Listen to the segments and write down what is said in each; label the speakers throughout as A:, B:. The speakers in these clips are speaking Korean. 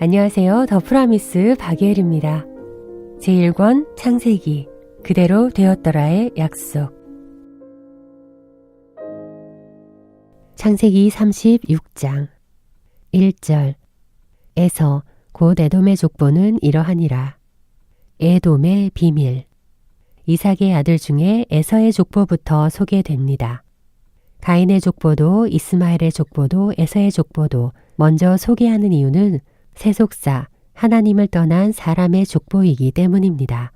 A: 안녕하세요. 더 프라미스 박예일입니다. 제1권 창세기 그대로 되었더라의 약속 창세기 36장 1절 에서 곧 에돔의 족보는 이러하니라. 에돔의 비밀 이삭의 아들 중에 에서의 족보부터 소개됩니다. 가인의 족보도 이스마엘의 족보도 에서의 족보도 먼저 소개하는 이유는 세속사, 하나님을 떠난 사람의 족보이기 때문입니다.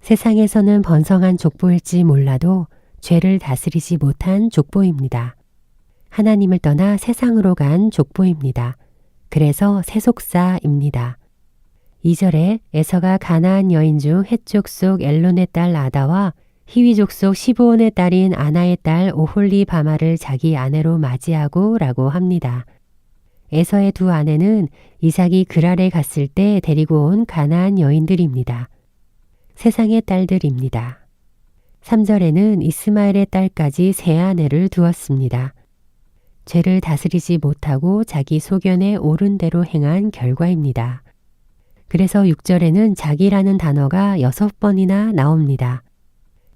A: 세상에서는 번성한 족보일지 몰라도 죄를 다스리지 못한 족보입니다. 하나님을 떠나 세상으로 간 족보입니다. 그래서 세속사입니다. 2절에 에서가 가나안 여인 중 헷족 속 엘론의 딸 아다와 히위족 속 시브온의 딸인 아나의 딸 오홀리 바마를 자기 아내로 맞이하고 라고 합니다. 에서의 두 아내는 이삭이 그랄에 갔을 때 데리고 온 가나안 여인들입니다. 세상의 딸들입니다. 3절에는 이스마엘의 딸까지 세 아내를 두었습니다. 죄를 다스리지 못하고 자기 소견에 옳은 대로 행한 결과입니다. 그래서 6절에는 자기라는 단어가 6번이나 나옵니다.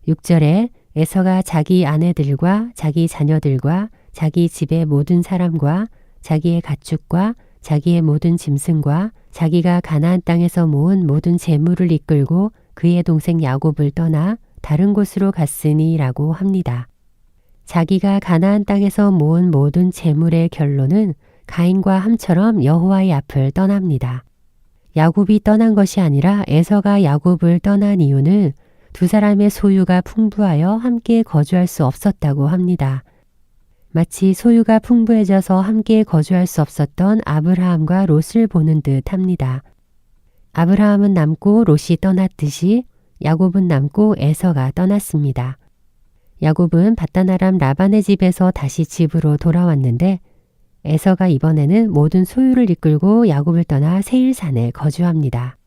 A: 6절에 에서가 자기 아내들과 자기 자녀들과 자기 집의 모든 사람과 자기의 가축과 자기의 모든 짐승과 자기가 가나안 땅에서 모은 모든 재물을 이끌고 그의 동생 야곱을 떠나 다른 곳으로 갔으니라고 합니다. 자기가 가나안 땅에서 모은 모든 재물의 결론은 가인과 함처럼 여호와의 앞을 떠납니다. 야곱이 떠난 것이 아니라 에서가 야곱을 떠난 이유는 두 사람의 소유가 풍부하여 함께 거주할 수 없었다고 합니다. 마치 소유가 풍부해져서 함께 거주할 수 없었던 아브라함과 롯을 보는 듯 합니다. 아브라함은 남고 롯이 떠났듯이 야곱은 남고 에서가 떠났습니다. 야곱은 바다나람 라반의 집에서 다시 집으로 돌아왔는데 에서가 이번에는 모든 소유를 이끌고 야곱을 떠나 세일산에 거주합니다.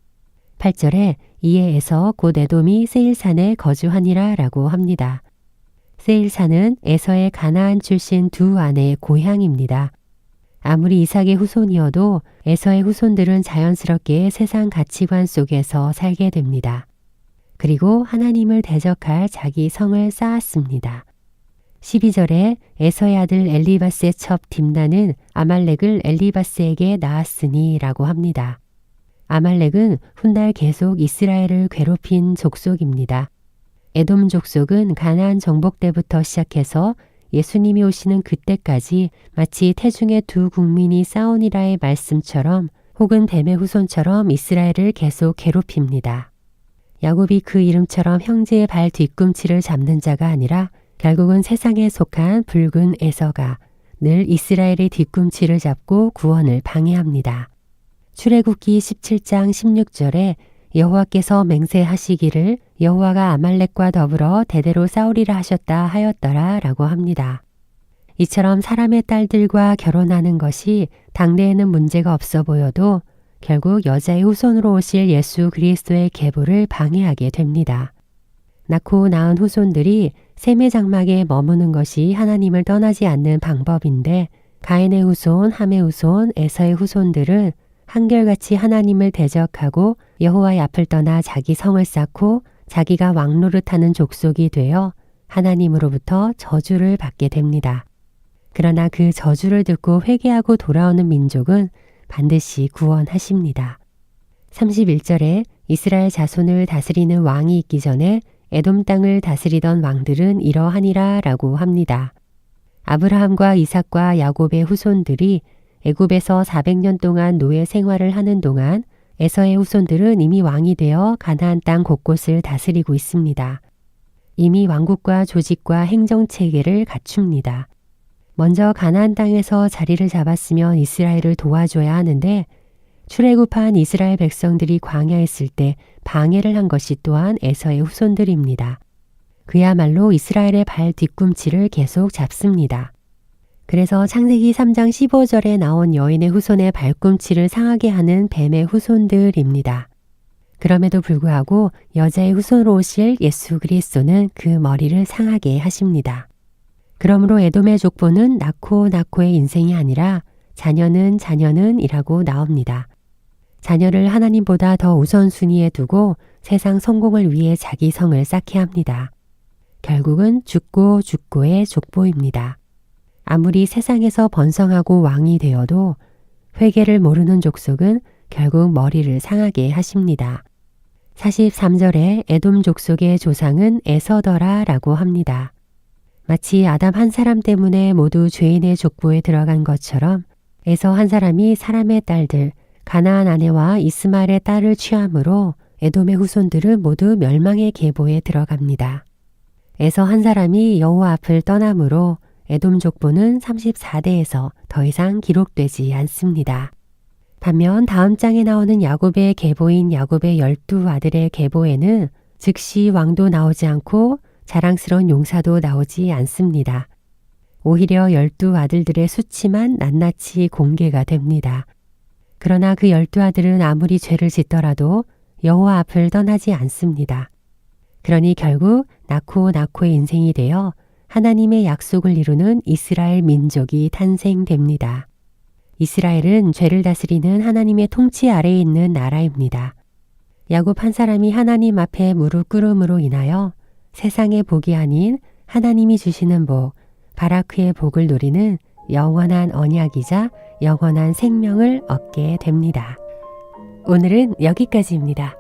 A: 8절에 이에 에서 곧 에돔이 세일산에 거주하니라 라고 합니다. 세일산은 에서의 가나안 출신 두 아내의 고향입니다. 아무리 이삭의 후손이어도 에서의 후손들은 자연스럽게 세상 가치관 속에서 살게 됩니다. 그리고 하나님을 대적할 자기 성을 쌓았습니다. 12절에 에서의 아들 엘리바스의 첩 딥나는 아말렉을 엘리바스에게 낳았으니 라고 합니다. 아말렉은 훗날 계속 이스라엘을 괴롭힌 족속입니다. 에돔 족속은 가나안 정복 때부터 시작해서 예수님이 오시는 그때까지 마치 태중의 두 국민이 싸우니라의 말씀처럼 혹은 뱀의 후손처럼 이스라엘을 계속 괴롭힙니다. 야곱이 그 이름처럼 형제의 발 뒤꿈치를 잡는 자가 아니라 결국은 세상에 속한 붉은 에서가 늘 이스라엘의 뒤꿈치를 잡고 구원을 방해합니다. 출애굽기 17장 16절에 여호와께서 맹세하시기를 여호와가 아말렉과 더불어 대대로 싸우리라 하셨다 하였더라 라고 합니다. 이처럼 사람의 딸들과 결혼하는 것이 당대에는 문제가 없어 보여도 결국 여자의 후손으로 오실 예수 그리스도의 계보를 방해하게 됩니다. 낳고 낳은 후손들이 셈의 장막에 머무는 것이 하나님을 떠나지 않는 방법인데 가인의 후손, 함의 후손, 에서의 후손들은 한결같이 하나님을 대적하고 여호와의 앞을 떠나 자기 성을 쌓고 자기가 왕노릇하는 족속이 되어 하나님으로부터 저주를 받게 됩니다. 그러나 그 저주를 듣고 회개하고 돌아오는 민족은 반드시 구원하십니다. 31절에 이스라엘 자손을 다스리는 왕이 있기 전에 에돔 땅을 다스리던 왕들은 이러하니라 라고 합니다. 아브라함과 이삭과 야곱의 후손들이 애굽에서 400년 동안 노예 생활을 하는 동안 에서의 후손들은 이미 왕이 되어 가나안 땅 곳곳을 다스리고 있습니다. 이미 왕국과 조직과 행정 체계를 갖춥니다. 먼저 가나안 땅에서 자리를 잡았으면 이스라엘을 도와줘야 하는데 출애굽한 이스라엘 백성들이 광야에 있을 때 방해를 한 것이 또한 에서의 후손들입니다. 그야말로 이스라엘의 발 뒤꿈치를 계속 잡습니다. 그래서 창세기 3장 15절에 나온 여인의 후손의 발꿈치를 상하게 하는 뱀의 후손들입니다. 그럼에도 불구하고 여자의 후손으로 오실 예수 그리스도는 그 머리를 상하게 하십니다. 그러므로 에돔의 족보는 낳고 낳고의 인생이 아니라 자녀는 자녀는 이라고 나옵니다. 자녀를 하나님보다 더 우선순위에 두고 세상 성공을 위해 자기 성을 쌓게 합니다. 결국은 죽고 죽고의 족보입니다. 아무리 세상에서 번성하고 왕이 되어도 회개를 모르는 족속은 결국 머리를 상하게 하십니다. 43절에 에돔 족속의 조상은 에서더라 라고 합니다. 마치 아담 한 사람 때문에 모두 죄인의 족보에 들어간 것처럼 에서 한 사람이 사람의 딸들 가나안 아내와 이스마엘의 딸을 취함으로 에돔의 후손들은 모두 멸망의 계보에 들어갑니다. 에서 한 사람이 여호와 앞을 떠나므로 에돔 족보는 34대에서 더 이상 기록되지 않습니다. 반면 다음 장에 나오는 야곱의 계보인 야곱의 열두 아들의 계보에는 즉시 왕도 나오지 않고 자랑스러운 용사도 나오지 않습니다. 오히려 열두 아들들의 수치만 낱낱이 공개가 됩니다. 그러나 그 열두 아들은 아무리 죄를 짓더라도 여호와 앞을 떠나지 않습니다. 그러니 결국 나코 나코의 인생이 되어 하나님의 약속을 이루는 이스라엘 민족이 탄생됩니다. 이스라엘은 죄를 다스리는 하나님의 통치 아래에 있는 나라입니다. 야곱 한 사람이 하나님 앞에 무릎 꿇음으로 인하여 세상의 복이 아닌 하나님이 주시는 복, 바라크의 복을 누리는 영원한 언약이자 영원한 생명을 얻게 됩니다. 오늘은 여기까지입니다.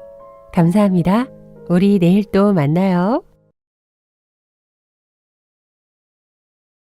A: 감사합니다. 우리 내일 또 만나요.